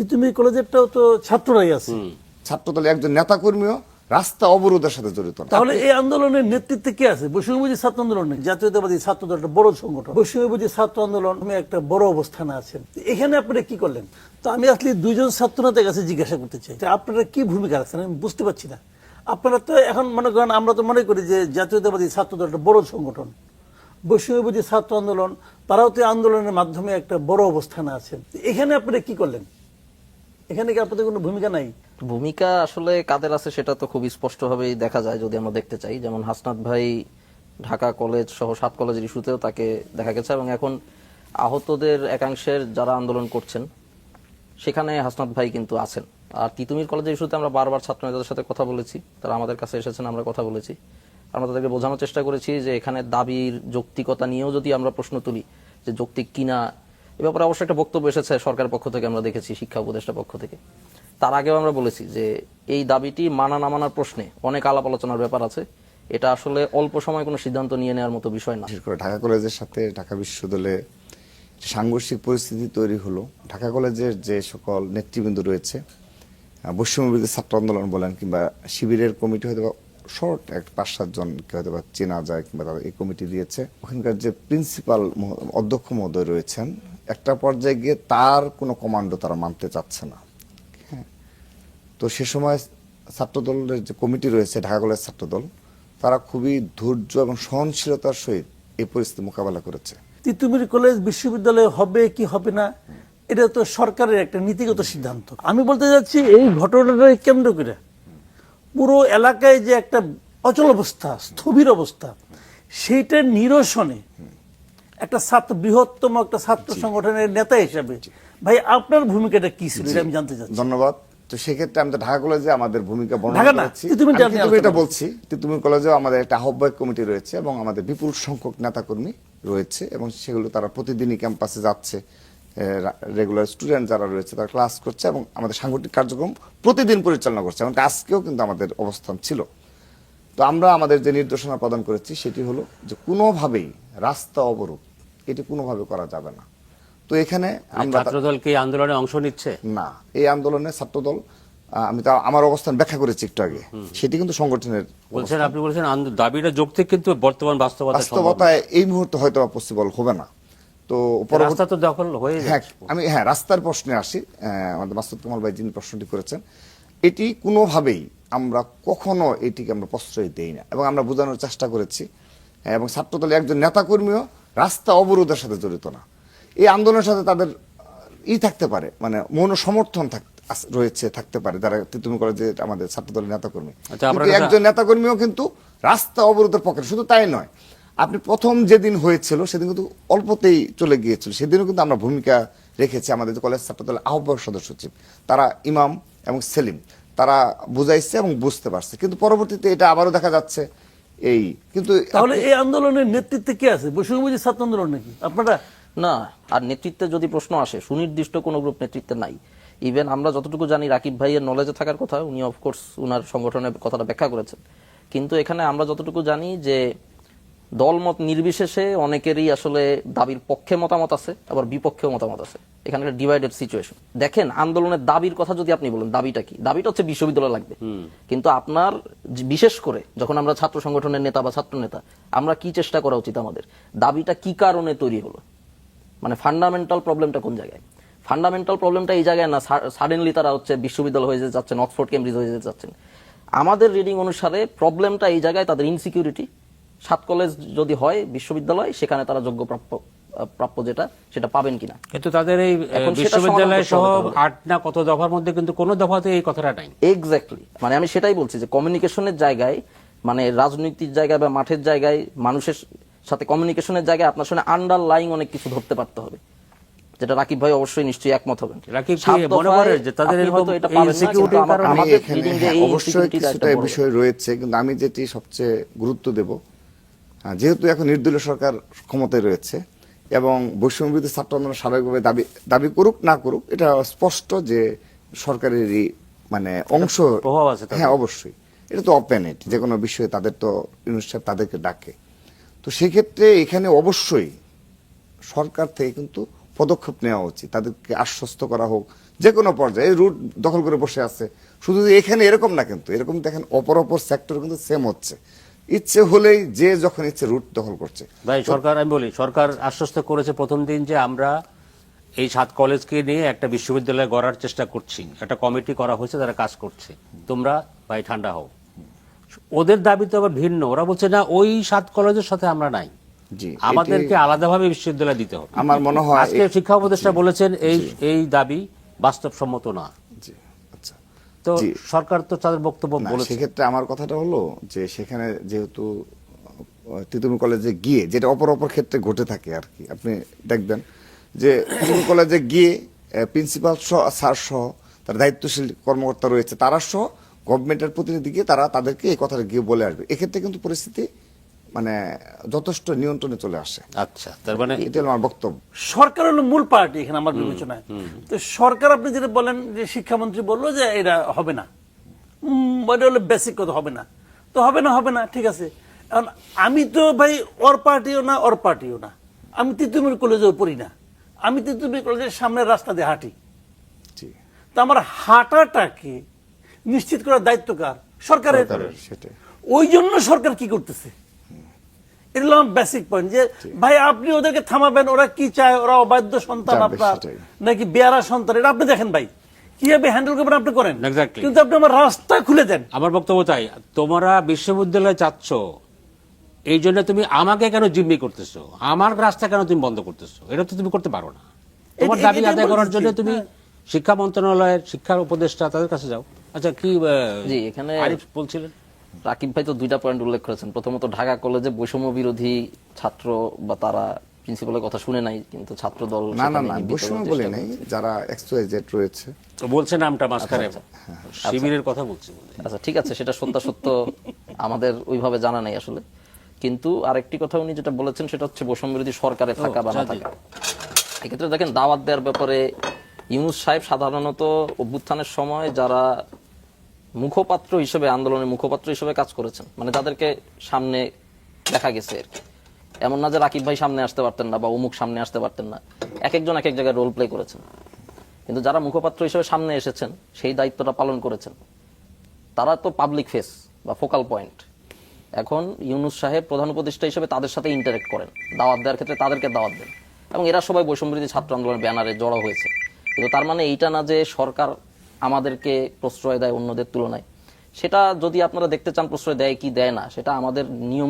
তিতুমির কলেজেরটাও তো ছাত্ররাই আছে। ছাত্রদলে একজন নেতাকর্মীও রাস্তা অবরোধের সাথে জড়িত তাহলে এই আন্দোলনের নেতৃত্বে কে আছে? বৈষম্যবুজি ছাত্র আন্দোলন জাতীয়তাবাদী ছাত্র দল একটা বড় সংগঠন। বৈষম্যবুজি ছাত্র আন্দোলন একটা বড় অবস্থানে আছেন এখানে আপনারা কি করলেন? তো আমি আসলে দুইজন ছাত্র নেতার কাছে জিজ্ঞাসা করতে চাই। আপনারা কি ভূমিকা রাখছেন? আমি বুঝতে পারছি না। আপনারা তো এখন মনে করেন আমরা তো মনে করি যে জাতীয়তাবাদী ছাত্র দল একটা বড় সংগঠন। বৈষম্যবুজি ছাত্র আন্দোলন তারাও তো আন্দোলনের মাধ্যমে একটা বড় অবস্থানে আছেন এখানে আপনারা কি করলেন? এখানে কি আপনাদের কোনো ভূমিকা নাই? ভূমিকা আসলে কাদের আছে সেটা তো খুব স্পষ্টভাবেই দেখা যায় যদি আমরা দেখতে চাই। যেমন হাসনাত ভাই ঢাকা কলেজ সহ সাত কলেজের ইস্যুতেও তাকে দেখা গেছে এবং এখন আহতদের একাংশের যারা আন্দোলন করছেন, সেখানে হাসনাত ভাই কিন্তু আছেন। আর তিতুমির কলেজের ইস্যুতে আমরা বারবার ছাত্র নেতাদের সাথে কথা বলেছি, তারা আমাদের কাছে এসেছেন, আমরা কথা বলেছি। আমরা তাদেরকে বোঝানোর চেষ্টা করেছি যে এখানে দাবির যৌক্তিকতা নিয়েও যদি আমরা প্রশ্ন তুলি যে যৌক্তিক কিনা এ ব্যাপারে অবশ্যই একটা বক্তব্য এসেছে সরকারের পক্ষ থেকে, আমরা দেখেছি শিক্ষা উপদেষ্টার পক্ষ থেকে। তার আগেও আমরা বলেছি যে এই দাবিটি মানা না মানার প্রশ্নে অনেক আলাপ আলোচনার ব্যাপার আছে। এটা আসলে অল্প সময় কোনো সিদ্ধান্ত নিয়ে নেওয়ার মতো বিষয় না। বিশেষ করে ঢাকা কলেজের সাথে ঢাকা বিশ্ববিদ্যালয়ে সাংঘর্ষিক পরিস্থিতি তৈরি হলো, ঢাকা কলেজের যে সকল নেতৃবৃন্দ রয়েছে বৈষম্যবিরোধী ছাত্র আন্দোলন বলেন কিংবা শিবিরের কমিটি হয়তো শর্ট এক পাঁচ সাতজনকে হয়তো বা চেনা যায় কিংবা তারা এই কমিটি দিয়েছে। ওখানকার যে প্রিন্সিপাল অধ্যক্ষ মহোদয় রয়েছেন একটা পর্যায়ে গিয়ে তার কোনো কমান্ডো তারা মানতে চাচ্ছে না। হ্যাঁ। তো সে সময় ছাত্রদলের যে কমিটি রয়েছে ঢাকা কলেজ ছাত্রদল তারা খুবই ধৈর্য এবং সহনশীলতার সহিত এই পরিস্থিতি মোকাবেলা করেছে। তিতুমির কলেজ বিশ্ববিদ্যালয় হবে কি হবে না এটা তো সরকারের একটা নীতিগত সিদ্ধান্ত। আমি বলতে যাচ্ছি এই ঘটনাটাকে কেন্দ্র করে পুরো এলাকায় যে একটা অচল অবস্থা স্থবির অবস্থা সেইটার নিরসনে একটা ছাত্র বৃহত্তম একটা ছাত্র সংগঠনের নেতা হিসাবে। ভাই আপনার ভূমিকাটা কি ছিল? আমি জানতে চাচ্ছি। ধন্যবাদ। তো সেক্ষেত্রে আমি তো ঢাকা কলেজে আমাদের ভূমিকা বর্ণনা করেছি। তিতুমিরটা আলোচনা বলছি তুমি কলেজেও আমাদের একটা আহ্বায়ক কমিটি রয়েছে এবং আমাদের বিপুল সংখ্যক নেতাকর্মী রয়েছে এবং সেগুলো তারা প্রতিদিনই ক্যাম্পাসে যাচ্ছে। রেগুলার স্টুডেন্ট যারা রয়েছে তারা ক্লাস করছে এবং আমাদের সাংগঠনিক কার্যক্রম প্রতিদিন পরিচালনা করছে। এবং আজকেও কিন্তু আমাদের অবস্থান ছিল। তো আমরা আমাদের যে নির্দেশনা প্রদান করেছি সেটি হলো যে কোনোভাবেই রাস্তা অবরোধ এটি কোনোভাবে করা যাবে না। তো এখানে আমরা ছাত্রদল কি আন্দোলনে অংশ নিচ্ছে? না এই আন্দোলনে ছাত্রদল আমি তা আমার অবস্থান ব্যাখ্যা করেছি একটু আগে। সেটি কিন্তু সংগঠনের বলছেন আপনি বলছেন দাবিটা যৌক্তিক কিন্তু বর্তমান বাস্তবতা বাস্তবতায় এই মুহূর্তে হয়তো পসিবল হবে না। তো রাস্তা তো দখল হয়ে হ্যাঁ আমি হ্যাঁ রাস্তার প্রশ্নে আসি। আমাদের মাসুদ কামাল ভাই যিনি প্রশ্নটি করেছেন এটি কোনোভাবেই আমরা কখনো এটিকে আমরা প্রশ্রয় দেই না। এবং আমরা বোঝানোর চেষ্টা করেছি। হ্যাঁ, এবং ছাত্রদলের একজন নেতাকর্মীও রাস্তা অবরোধের সাথে জড়িত না। এই আন্দোলনের সাথে তাদের ই থাকতে পারে মানে মন সমর্থন রয়েছে থাকতে পারে। যারা তুমি করে যে আমাদের ছাত্রদলের নেতাকর্মী। আচ্ছা, একজন নেতাকর্মীও কিন্তু রাস্তা অবরোধের পক্ষে শুধু তাই নয় আপনি প্রথম যেদিন হয়েছিল সেদিন কিন্তু অল্পতেই চলে গিয়েছিল। সেদিনও কিন্তু আমরা ভূমিকা রেখেছি আমাদের কলেজ ছাত্র দলের আহ্বায়ক সদস্য সচিব তারা ইমাম এবং সেলিম তারা বুঝাইছে এবং বুঝতে পারছে। কিন্তু পরবর্তীতে এটা আবারও দেখা যাচ্ছে এই কিন্তু তাহলে এই আন্দোলনের নেতৃত্বে কে আছে? বৈষম্যবুজি ছাত্র আন্দোলন নাকি? আপনারা না আর নেতৃত্বে যদি প্রশ্ন আসে সুনির্দিষ্ট কোনো গ্রুপ নেতৃত্বে নাই। ইভেন আমরা যতটুকু জানি রাকিব ভাইয়ের নলেজে থাকার কথা উনি অফকোর্স উনার সংগঠনের কথাটা ব্যাখ্যা করেছেন। কিন্তু এখানে আমরা যতটুকু জানি যে দলমত নির্বিশেষে অনেকেরই আসলে দাবির পক্ষে মতামত আছে আবার বিপক্ষেও মতামত আছে। এখানে একটা ডিভাইডেড সিচুয়েশন দেখেন আন্দোলনের দাবির কথা যদি আপনি বলেন দাবিটা কি? দাবিটা হচ্ছে বিশ্ববিদ্যালয় লাগবে। কিন্তু আপনার বিশেষ করে যখন আমরা ছাত্র সংগঠনের নেতা বা ছাত্র নেতা আমরা কি চেষ্টা করা উচিত আমাদের? দাবিটা কি কারণে তৈরি হলো? মানে ফান্ডামেন্টাল প্রবলেমটা কোন জায়গায়? ফান্ডামেন্টাল প্রবলেমটা এই জায়গায় না সাডেনলি তারা হচ্ছে বিশ্ববিদ্যালয় হয়ে যেতে যাচ্ছেন অক্সফোর্ড কেমব্রিজ হয়ে যেতে যাচ্ছেন আমাদের রিডিং অনুসারে প্রবলেমটা এই জায়গায় তাদের ইনসিকিউরিটি সাত কলেজ যদি হয় বিশ্ববিদ্যালয় সেখানে তারা যোগ্য প্রাপ্য প্রাপ্য যেটা সেটা পাবেন কিনা কিন্তু তাদের এই বিশ্ববিদ্যালয় সহ। আট না কত দফার মধ্যে কিন্তু কোনো দফাতে এই কথাটা নাই এক্স্যাক্টলি মানে আমি সেটাই বলছি যে কমিউনিকেশনের জায়গায় মানে রাজনৈতিক জায়গায় বা মাঠের জায়গায় মানুষের সাথে কমিউনিকেশনের জায়গায় আপনার সঙ্গে আন্ডারলাইং অনেক কিছু ধরতে পারতে হবে যেটা রাকিব ভাই অবশ্যই নিশ্চয়ই একমত হবেন রাকিব মনে করে যে তাদের হয়তো এটা পাবেন না, কিন্তু আমাদের হ্যাঁ, অবশ্যই কিছুটা। বিষয় রয়েছে কিন্তু আমি যেটি সবচেয়ে গুরুত্ব দেব যেহেতু এখন নির্দলীয় সরকার ক্ষমতায় রয়েছে এবং বৈষম্যবিরোধী ছাত্র আন্দোলন স্বাভাবিকভাবে দাবি দাবি করুক না করুক এটা স্পষ্ট যে সরকারেরই মানে অংশ প্রভাব আছে হ্যাঁ অবশ্যই। এটা তো ওপেন ইট যে কোনো বিষয়ে তাদের তো সাহেব তাদেরকে ডাকে। তো সেক্ষেত্রে এখানে অবশ্যই সরকার থেকে কিন্তু পদক্ষেপ নেওয়া উচিত। তাদেরকে আশ্বস্ত করা হোক যে কোনো পর্যায়ে রুট দখল করে বসে আছে। শুধু এখানে এরকম না কিন্তু এরকম দেখেন অপর অপর সেক্টর কিন্তু সেম হচ্ছে। ইচ্ছে হলেই যে যখন ইচ্ছে রুট দখল করছে। ভাই সরকার আমি বলি সরকার আশ্বস্ত করেছে প্রথম দিন যে আমরা এই সাত কলেজকে নিয়ে একটা বিশ্ববিদ্যালয় গড়ার চেষ্টা করছি। একটা কমিটি করা হয়েছে তারা কাজ করছে। তোমরা ভাই ঠান্ডা হও। ওদের দাবি তো আবার ভিন্ন। ওরা বলছে না ওই সাত কলেজের সাথে আমরা নাই। জি আমাদেরকে আলাদাভাবে বিশ্ববিদ্যালয় দিতে হবে। আমার মনে হয় আজকে শিক্ষা উপদেষ্টা বলেছেন এই এই দাবি বাস্তবসম্মত না। তো সরকার তো তাদের বক্তব্য বলে বলেছে। সেক্ষেত্রে আমার কথাটা হলো যে সেখানে যেহেতু তিতুমির কলেজে গিয়ে যেটা অপর অপর ক্ষেত্রে ঘটে থাকে আর কি। আপনি দেখবেন যে তিতুমির কলেজে গিয়ে প্রিন্সিপাল সহ স্যার সহ তার দায়িত্বশীল কর্মকর্তা রয়েছে তারা সহ গভর্নমেন্টের প্রতিনিধিকে তারা তাদেরকে এই কথাটা গিয়ে বলে আসবে। এক্ষেত্রে কিন্তু পরিস্থিতি মানে যথেষ্ট নিয়ন্ত্রণে চলে আসে। আচ্ছা তার মানে এটা আমার বক্তব্য। সরকার হলো মূল পার্টি এখানে আমার বিবেচনায়। তো সরকার আপনি যেটা বলেন যে শিক্ষামন্ত্রী বলল যে এটা হবে না। এটা হলো বেসিক কথা হবে না। তো হবে না হবে না ঠিক আছে। এখন আমি তো ভাই ওর পার্টিও না ওর পার্টিও না। আমি তিতুমির কলেজেও পড়ি না। আমি তিতুমির কলেজের সামনের রাস্তা দিয়ে হাঁটি। তো আমার হাঁটাটাকে নিশ্চিত করার দায়িত্ব কার? সরকারের। সরকারের, ওই জন্য সরকার কি করতেছে? বেসিক পয়েন্ট যে ভাই আপনি ওদেরকে থামাবেন ওরা কি চায়? ওরা অবাধ্য সন্তান আপনার নাকি বেয়ারা সন্তান? এটা আপনি দেখেন ভাই। কীভাবে হ্যান্ডেল করবেন আপনি করেন? কিন্তু আপনি আমার রাস্তা খুলে দেন। আমার বক্তব্য তাই তোমরা বিশ্ববিদ্যালয় চাচ্ছ এই জন্য তুমি আমাকে কেন জিম্মি করতেছো? আমার রাস্তা কেন তুমি বন্ধ করতেছো? এটা তো তুমি করতে পারো না। তোমার দাবি আদায় করার জন্য তুমি হ্যাঁ। শিক্ষা মন্ত্রণালয়ের শিক্ষার উপদেষ্টা তাদের কাছে যাও। আচ্ছা কি এখানে- আরিফ বলছিলেন? রাকিব ভাই তো দুইটা পয়েন্ট উল্লেখ করেছেন। প্রথমত ঢাকা কলেজে বৈষম্য বিরোধী ছাত্র বা তারা প্রিন্সিপালের কথা শুনে নাই কিন্তু ছাত্র দল না না না বৈষম্য বলে নেই। যারা এক্সওয়াইজেড রয়েছে। তো বলছে নামটা মাঝখানে। শিবিরের কথা বলছি বলে। আচ্ছা ঠিক আছে সেটা সত্যাসত্য আমাদের ওইভাবে জানা নাই আসলে। কিন্তু আরেকটি কথা উনি যেটা বলেছেন সেটা হচ্ছে বৈষম্য বিরোধী সরকারে থাকা বা না আচ্ছা, থাকা। এক্ষেত্রে দেখেন দাওয়াত দেওয়ার ব্যাপারে ইউনুস সাহেব সাধারণত অভ্যুত্থানের সময় যারা মুখপাত্র হিসেবে, আন্দোলনের মুখপাত্র হিসেবে কাজ করেছেন। মানে যাদেরকে সামনে দেখা গেছে আর কি। এমন না যে রাকিব ভাই সামনে আসতে পারতেন না বা অমুক সামনে আসতে পারতেন না। এক একজন এক এক জায়গায় রোল প্লে করেছেন। কিন্তু যারা মুখপাত্র হিসেবে সামনে এসেছেন, সেই দায়িত্বটা পালন করেছেন। তারা তো পাবলিক ফেস বা ফোকাল পয়েন্ট এখন ইউনুস সাহেব প্রধান উপদেষ্টা হিসেবে তাদের সাথে ইন্টারেক্ট করেন। দাওয়াত দেওয়ার ক্ষেত্রে তাদেরকে দাওয়াত দেন। এবং এরা সবাই বৈষম্যবিরোধী ছাত্র আন্দোলনের ব্যানারে জড়ো হয়েছে। কিন্তু তার মানে এইটা না যে সরকার আমাদেরকে প্রশ্রয় দেয় অন্যদের তুলনায়। সেটা যদি আপনারা দেখতে চান, প্রশ্রয় দেয় কি, দেয় না, সেটা আমাদের নিয়ম